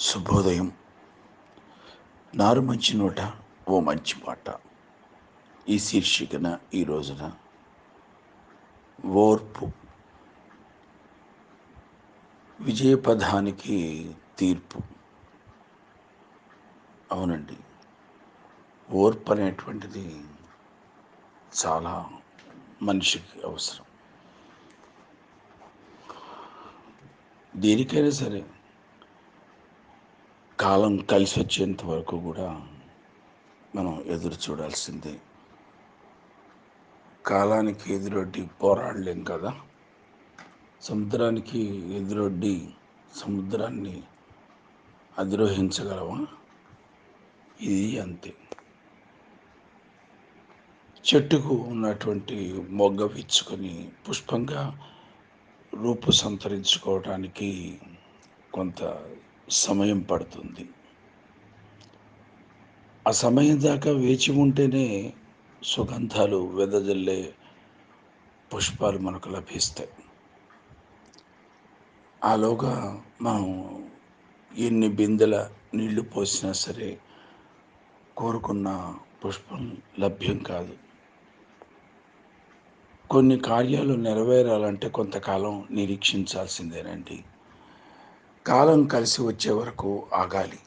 శుభోదయం. నారు మంచి నోట ఓ మంచి మాట ఈ శీర్షికన ఈ రోజున ఓర్పు. విజయపథానికి తీర్పు. అవునండి. ఓర్పు అనేటువంటిది చాలా మనిషికి అవసరం. దేనికైనా సరే కాలం కలిసి వచ్చేంత వరకు కూడా మనం ఎదురు చూడాల్సిందే. కాలానికి ఎదురొడ్డి పోరాడలేం కదా? సముద్రానికి ఎదురొడ్డి సముద్రాన్ని అధిరోహించగలవా ఇది అంతే. చెట్టుకు ఉన్నటువంటి మొగ్గ విచ్చుకొని పుష్పంగా రూపు సంతరించుకోవడానికి కొంత సమయం పడుతుంది. ఆ సమయం దాకా వేచి ఉంటేనే సుగంధాలు వెదజల్లే పుష్పాలు మనకు లభిస్తాయి. ఆలోగా మనం ఎన్ని బిందెల నీళ్ళు పోసినా సరే కోరుకున్న పుష్పం లభ్యం కాదు. కొన్ని కార్యాలు నెరవేరాలంటే కొంతకాలం నిరీక్షించాల్సిందేనండి. కాలం కలిసి వచ్చే వరకు ఆగాలి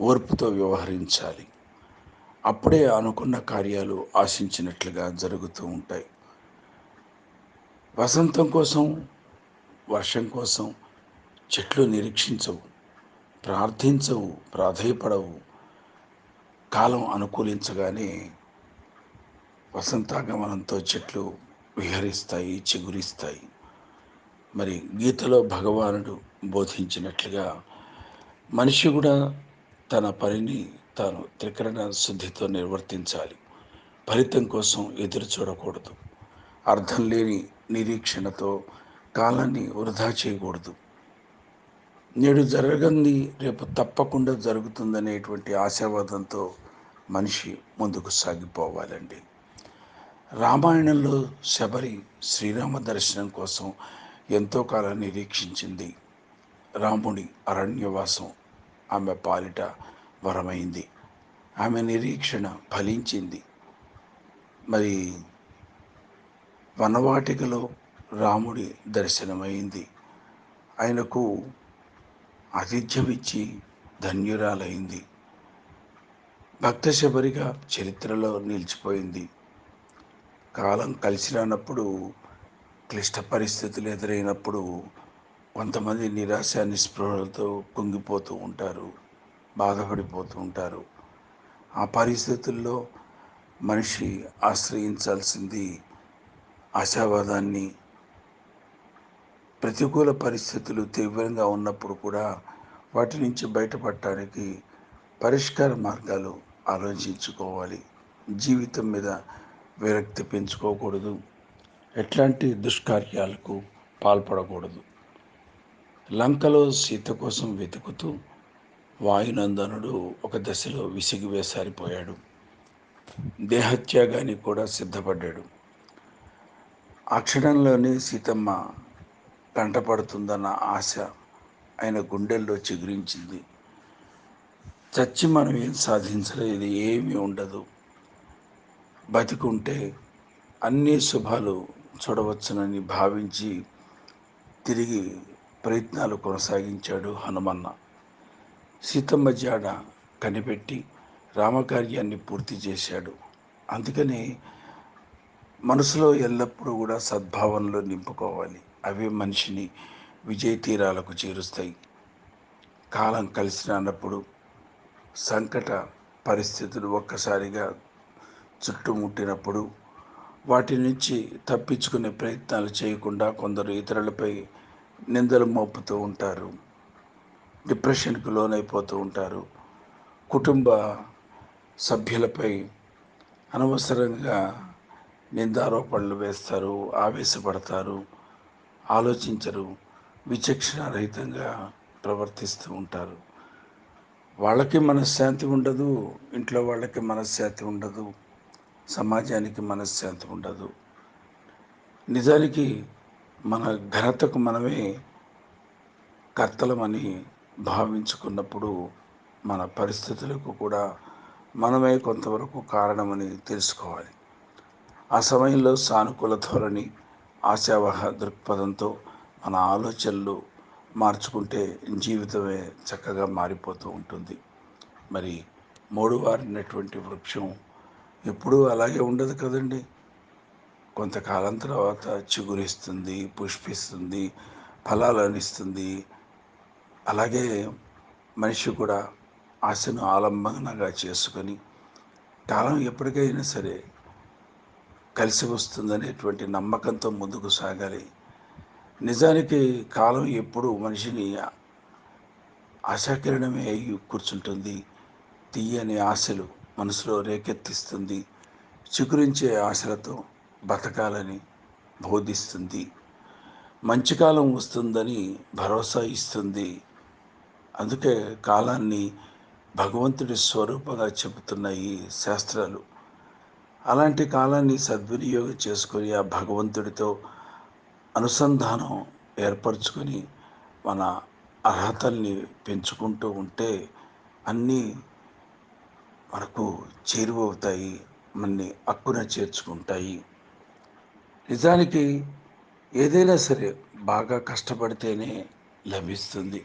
ఓర్పుతో వ్యవహరించాలి. అప్పుడే అనుకున్న కార్యాలు ఆశించినట్లుగా జరుగుతూ ఉంటాయి. వసంతం కోసం వర్షం కోసం చెట్లు నిరీక్షించవు ప్రార్థించవు ప్రాధేయపడవు. కాలం అనుకూలించగానే వసంతాగమనంతో చెట్లు విహరిస్తాయి చిగురిస్తాయి. మరి గీతలో భగవానుడు బోధించినట్లుగా మనిషి కూడా తన పనిని తాను త్రికరణ శుద్ధితో నిర్వర్తించాలి. ఫలితం కోసం ఎదురు చూడకూడదు. అర్థం లేని నిరీక్షణతో కాలాన్ని వృధా చేయకూడదు. నేడు జరగంది రేపు తప్పకుండా జరుగుతుందనేటువంటి ఆశావాదంతో మనిషి ముందుకు సాగిపోవాలండి. రామాయణంలో శబరి శ్రీరామ దర్శనం కోసం ఎంతో కాలం నిరీక్షించింది. రాముడి అరణ్యవాసం ఆమె పాలిట వరమైంది. ఆమె నిరీక్షణ ఫలించింది. మరి వనవాటికలో రాముడి దర్శనమైంది. ఆయనకు ఆతిథ్యమిచ్చి ధన్యురాలైంది. భక్త శబరిగా చరిత్రలో నిలిచిపోయింది. కాలం కలిసి రానప్పుడు క్లిష్ట పరిస్థితులు ఎదురైనప్పుడు కొంతమంది నిరాశ నిస్పృహలతో కుంగిపోతూ ఉంటారు బాధపడిపోతూ ఉంటారు. ఆ పరిస్థితుల్లో మనిషి ఆశ్రయించాల్సింది ఆశావాదాన్ని ప్రతికూల పరిస్థితులు తీవ్రంగా ఉన్నప్పుడు కూడా వాటి నుంచి బయటపడటానికి పరిష్కార మార్గాలు ఆలోచించుకోవాలి. జీవితం మీద విరక్తి పెంచుకోకూడదు. ఎట్లాంటి దుష్కార్యాలకు పాల్పడకూడదు. లంకలో సీత కోసం వెతుకుతూ వాయునందనుడు ఒక దశలో విసిగివేసారిపోయాడు. దేహత్యాగాన్ని కూడా సిద్ధపడ్డాడు. ఆ క్షణంలోనే సీతమ్మ కంటపడుతుందన్న ఆశ ఆయన గుండెల్లో చిగురించింది. చచ్చి మనం ఏం సాధించలేదు ఏమీ ఉండదు. బతికుంటే అన్ని శుభాలు చూడవచ్చునని భావించి తిరిగి ప్రయత్నాలు కొనసాగించాడు హనుమన్న. సీతమ్మ జాడ కనిపెట్టి రామకార్యాన్ని పూర్తి చేశాడు. అందుకని మనసులో ఎల్లప్పుడూ కూడా సద్భావనలో నింపుకోవాలి. అవే మనిషిని విజయ తీరాలకు చేరుస్తాయి. కాలం కలిసిన అన్నప్పుడు సంకట పరిస్థితులు ఒక్కసారిగా చుట్టుముట్టినప్పుడు వాటి నుంచి తప్పించుకునే ప్రయత్నాలు చేయకుండా కొందరు ఇతరులపై నిందలు మోపుతూ ఉంటారు. డిప్రెషన్కు లోనైపోతూ ఉంటారు. కుటుంబ సభ్యులపై అనవసరంగా నిందారోపణలు వేస్తారు ఆవేశపడతారు ఆలోచించరు విచక్షణ రహితంగా ప్రవర్తిస్తూ ఉంటారు. వాళ్ళకి మనశ్శాంతి ఉండదు ఇంట్లో వాళ్ళకి మనశ్శాంతి ఉండదు సమాజానికి మనశ్శాంతి ఉండదు. నిజానికి మన ఘనతకు మనమే కర్తలమని భావించుకున్నప్పుడు మన పరిస్థితులకు కూడా మనమే కొంతవరకు కారణమని తెలుసుకోవాలి. ఆ సమయంలో సానుకూల ధోరణి ఆశావహ దృక్పథంతో మన ఆలోచనలు మార్చుకుంటే జీవితమే చక్కగా మారిపోతూ ఉంటుంది. మరి మూడు వారినటువంటి వృక్షం ఎప్పుడూ అలాగే ఉండదు కదండి. కొంతకాలం తర్వాత చిగురిస్తుంది పుష్పిస్తుంది ఫలాలను ఇస్తుంది. అలాగే మనిషి కూడా ఆశను ఆలంబనగా చేసుకొని కాలం ఎప్పటికైనా సరే కలిసి వస్తుందనేటువంటి నమ్మకంతో ముందుకు సాగాలి. నిజానికి కాలం ఎప్పుడు మనిషిని ఆశాకిరణమే అయి కూర్చుంటుంది. తీయని ఆశలు మనసులో రేకెత్తిస్తుంది. చిగురించే ఆశలతో బతకాలని బోధిస్తుంది. మంచి కాలం వస్తుందని భరోసా ఇస్తుంది. అందుకే కాలాన్ని భగవంతుడి స్వరూపంగా చెబుతున్నాయి శాస్త్రాలు. అలాంటి కాలాన్ని సద్వినియోగం చేసుకొని ఆ భగవంతుడితో అనుసంధానం ఏర్పరచుకొని మన అర్హతల్ని పెంచుకుంటూ ఉంటే అన్నీ మనకు చేరువవుతాయి మన్ని అక్కున చేర్చుకుంటాయి. నిజానికి ఏదైనా సరే బాగా కష్టపడితేనే లభిస్తుంది.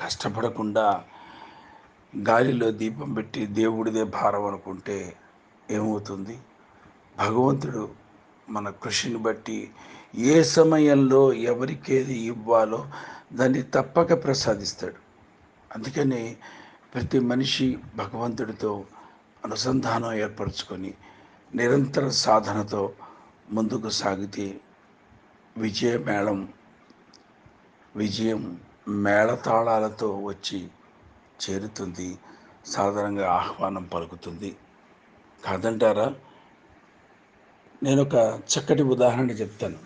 కష్టపడకుండా గాలిలో దీపం పెట్టి దేవుడిదే భారం అనుకుంటే ఏమవుతుంది? భగవంతుడు మన కృషిని బట్టి ఏ సమయంలో ఎవరికేది ఇవ్వాలో దాన్ని తప్పక ప్రసాదిస్తాడు. అందుకని ప్రతి మనిషి భగవంతుడితో అనుసంధానం ఏర్పరచుకొని నిరంతర సాధనతో ముందుకు సాగితే విజయ మేళం విజయం మేళతాళాలతో వచ్చి చేరుతుంది. సాధారణంగా ఆహ్వానం పలుకుతుంది. కాదంటారా? నేను ఒక చక్కటి ఉదాహరణ చెప్తాను.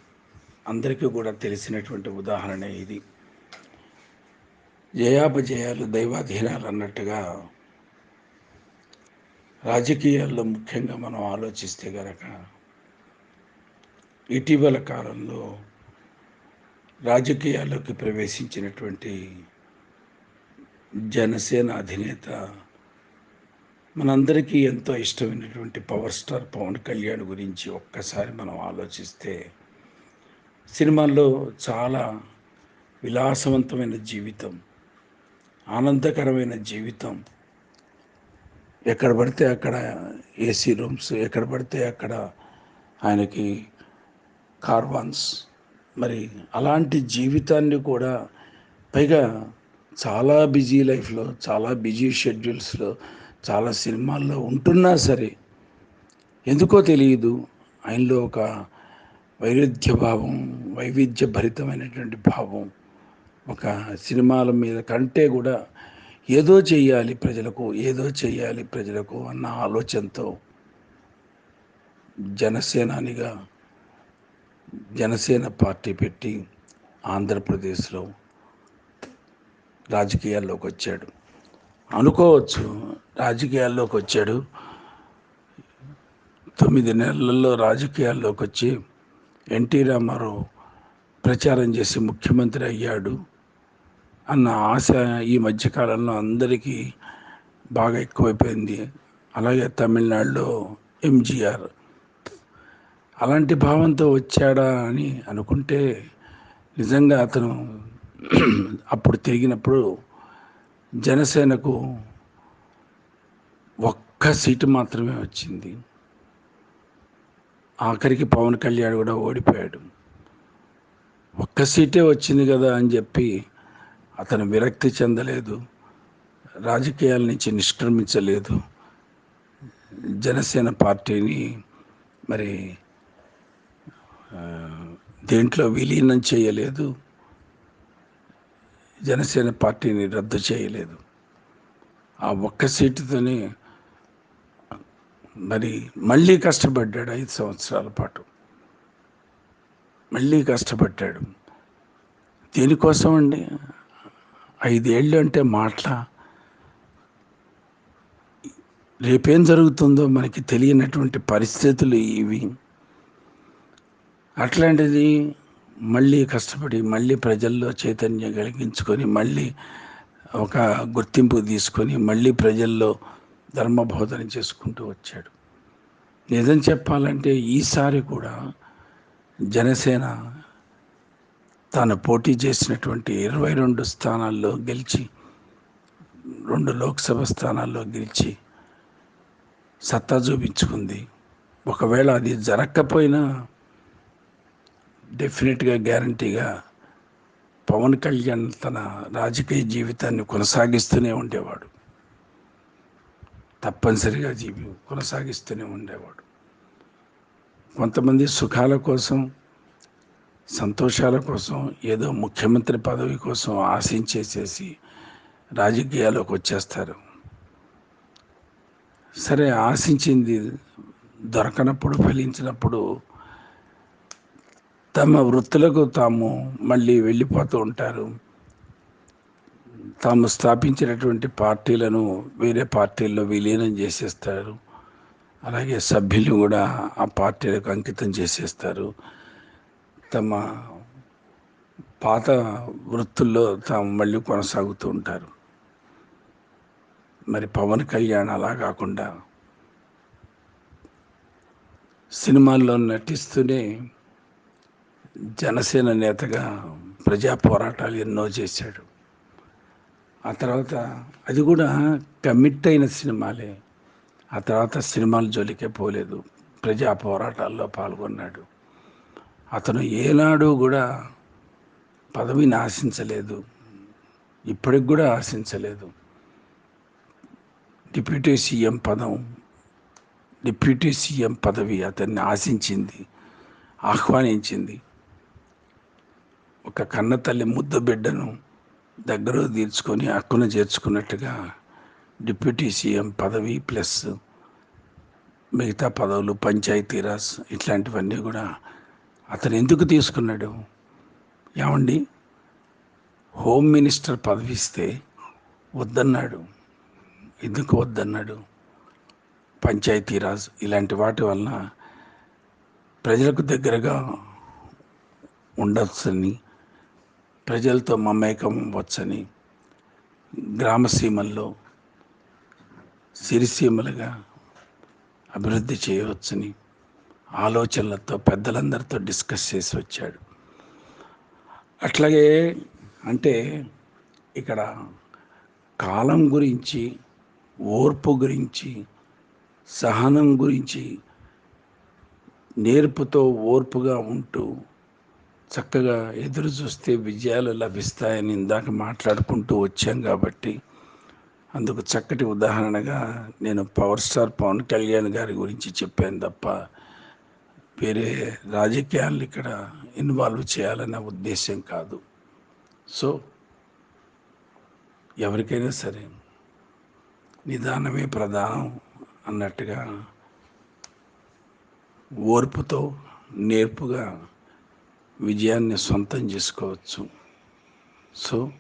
అందరికీ కూడా తెలిసినటువంటి ఉదాహరణ ఇది. జయాపజయాలు దైవాధీనాలు అన్నట్టుగా రాజకీయాల్లో ముఖ్యంగా మనం ఆలోచిస్తే గనక ఇటీవల కాలంలో రాజకీయాల్లోకి ప్రవేశించినటువంటి జనసేన అధినేత మనందరికీ ఎంతో ఇష్టమైనటువంటి పవర్ స్టార్ పవన్ కళ్యాణ్ గురించి ఒక్కసారి మనం ఆలోచిస్తే సినిమాల్లో చాలా విలాసవంతమైన జీవితం ఆనందకరమైన జీవితం. ఎక్కడ పడితే అక్కడ ఏసీ రూమ్స్ ఎక్కడ పడితే అక్కడ ఆయనకి కార్వాన్స్ మరి అలాంటి జీవితాన్ని కూడా పైగా చాలా బిజీ లైఫ్లో చాలా బిజీ షెడ్యూల్స్లో చాలా సినిమాల్లో ఉంటున్నా సరే ఎందుకో తెలియదు ఆయనలో ఒక వైరుధ్య భావం వైవిధ్య భరితమైనటువంటి భావం ఒక సినిమాల మీద కంటే కూడా ఏదో చేయాలి ప్రజలకు ఏదో చేయాలి ప్రజలకు అన్న ఆలోచనతో జనసేనానిగా జనసేన పార్టీ పెట్టి ఆంధ్రప్రదేశ్లో రాజకీయాల్లోకి వచ్చాడు. అనుకోవచ్చు రాజకీయాల్లోకి వచ్చాడు. తొమ్మిది నెలల్లో రాజకీయాల్లోకి వచ్చి ఎన్టీ రామారావు ప్రచారం చేసి ముఖ్యమంత్రి అయ్యాడు అన్న ఆశ ఈ మధ్యకాలంలో అందరికీ బాగా ఎక్కువైపోయింది. అలాగే తమిళనాడులో ఎంజీఆర్ అలాంటి భావంతో వచ్చాడా అని అనుకుంటే నిజంగా అతను అప్పుడు తిరిగినప్పుడు జనసేనకు ఒక్క సీటు మాత్రమే వచ్చింది. ఆఖరికి పవన్ కళ్యాణ్ కూడా ఓడిపోయాడు. ఒక్క సీటే వచ్చింది కదా అని చెప్పి అతను విరక్తి చెందలేదు. రాజకీయాల నుంచి నిష్క్రమించలేదు. జనసేన పార్టీని మరి దేంట్లో విలీనం చేయలేదు. జనసేన పార్టీని రద్దు చేయలేదు. ఆ ఒక్క సీటుతోనే మరి మళ్ళీ కష్టపడ్డాడు ఐదు సంవత్సరాల పాటు. మళ్ళీ కష్టపడ్డాడు. దేనికోసం అండి ఐదేళ్ళు అంటే మాటల? రేపేం జరుగుతుందో మనకి తెలియనటువంటి పరిస్థితులు ఇవి. అట్లాంటిది మళ్ళీ కష్టపడి మళ్ళీ ప్రజల్లో చైతన్యం కలిగించుకొని మళ్ళీ ఒక గుర్తింపు తీసుకొని మళ్ళీ ప్రజల్లో ధర్మబోధన చేసుకుంటూ వచ్చాడు. నిజం చెప్పాలంటే ఈసారి కూడా జనసేన తాను పోటీ చేసినటువంటి ఇరవై రెండు స్థానాల్లో గెలిచి రెండు లోక్సభ స్థానాల్లో గెలిచి సత్తా చూపించుకుంది. ఒకవేళ అది జరగకపోయినా డెఫినెట్గా గ్యారంటీగా పవన్ కళ్యాణ్ తన రాజకీయ జీవితాన్ని కొనసాగిస్తూనే ఉండేవాడు. తప్పనిసరిగా జీవి కొనసాగిస్తూనే ఉండేవాడు. కొంతమంది సుఖాల కోసం సంతోషాల కోసం ఏదో ముఖ్యమంత్రి పదవి కోసం ఆశించేసేసి రాజకీయాల్లోకి వచ్చేస్తారు. సరే ఆశించింది దొరకనప్పుడు ఫలించినప్పుడు తమ వృత్తులకు తాము మళ్ళీ వెళ్ళిపోతూ ఉంటారు. తాము స్థాపించినటువంటి పార్టీలను వేరే పార్టీల్లో విలీనం చేసేస్తారు. అలాగే సభ్యులు కూడా ఆ పార్టీలకు అంకితం చేసేస్తారు. తమ పాత వృత్తుల్లో తాము మళ్ళీ కొనసాగుతూ ఉంటారు. మరి పవన్ కళ్యాణ్ అలా కాకుండా సినిమాల్లో నటిస్తూనే జనసేన నేతగా ప్రజా పోరాటాలు ఎన్నో చేశాడు. ఆ తర్వాత అది కూడా కమిట్ అయిన సినిమాలే. ఆ తర్వాత సినిమాల జోలికే పోలేదు. ప్రజా పోరాటాల్లో పాల్గొన్నాడు. అతను ఏనాడు కూడా పదవిని ఆశించలేదు. ఇప్పటికి కూడా ఆశించలేదు. డిప్యూటీ సీఎం పదం డిప్యూటీ సీఎం పదవి అతన్ని ఆశించింది ఆహ్వానించింది. ఒక కన్న తల్లి ముద్దు బిడ్డను దగ్గర తీర్చుకొని హక్కున చేర్చుకున్నట్టుగా డిప్యూటీ సీఎం పదవి ప్లస్ మిగతా పదవులు పంచాయతీరాజ్ ఇట్లాంటివన్నీ కూడా అతను ఎందుకు తీసుకున్నాడు? ఏమండి? హోమ్ మినిస్టర్ పదవి ఇస్తే వద్దన్నాడు. ఎందుకు వద్దన్నాడు? పంచాయతీరాజ్ ఇలాంటి వాటి వలన ప్రజలకు దగ్గరగా ఉండొచ్చని ప్రజలతో మమేకం వచ్చని గ్రామసీమల్లో సిరిసీమలుగా అభివృద్ధి చేయవచ్చని ఆలోచనలతో పెద్దలందరితో డిస్కస్ చేసి వచ్చాడు. అట్లాగే అంటే ఇక్కడ కాలం గురించి ఓర్పు గురించి సహనం గురించి నేర్పుతో ఓర్పుగా ఉంటూ చక్కగా ఎదురు చూస్తే విజయాలు లభిస్తాయని ఇందాక మాట్లాడుకుంటూ వచ్చాం కాబట్టి అందుకు చక్కటి ఉదాహరణగా నేను పవర్ స్టార్ పవన్ కళ్యాణ్ గారి గురించి చెప్పాను తప్ప వేరే రాజకీయాలను ఇక్కడ ఇన్వాల్వ్ చేయాలన్న ఉద్దేశం కాదు. సో ఎవరికైనా సరే నిదానమే ప్రధానం అన్నట్టుగా ఓర్పుతో నేర్పుగా విజయాన్ని సొంతం చేసుకోవచ్చు. సో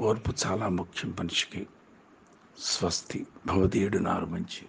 ఓర్పు చాలా ముఖ్యం మనిషికి. స్వస్తి. భవదీయుడు నారు మంచి.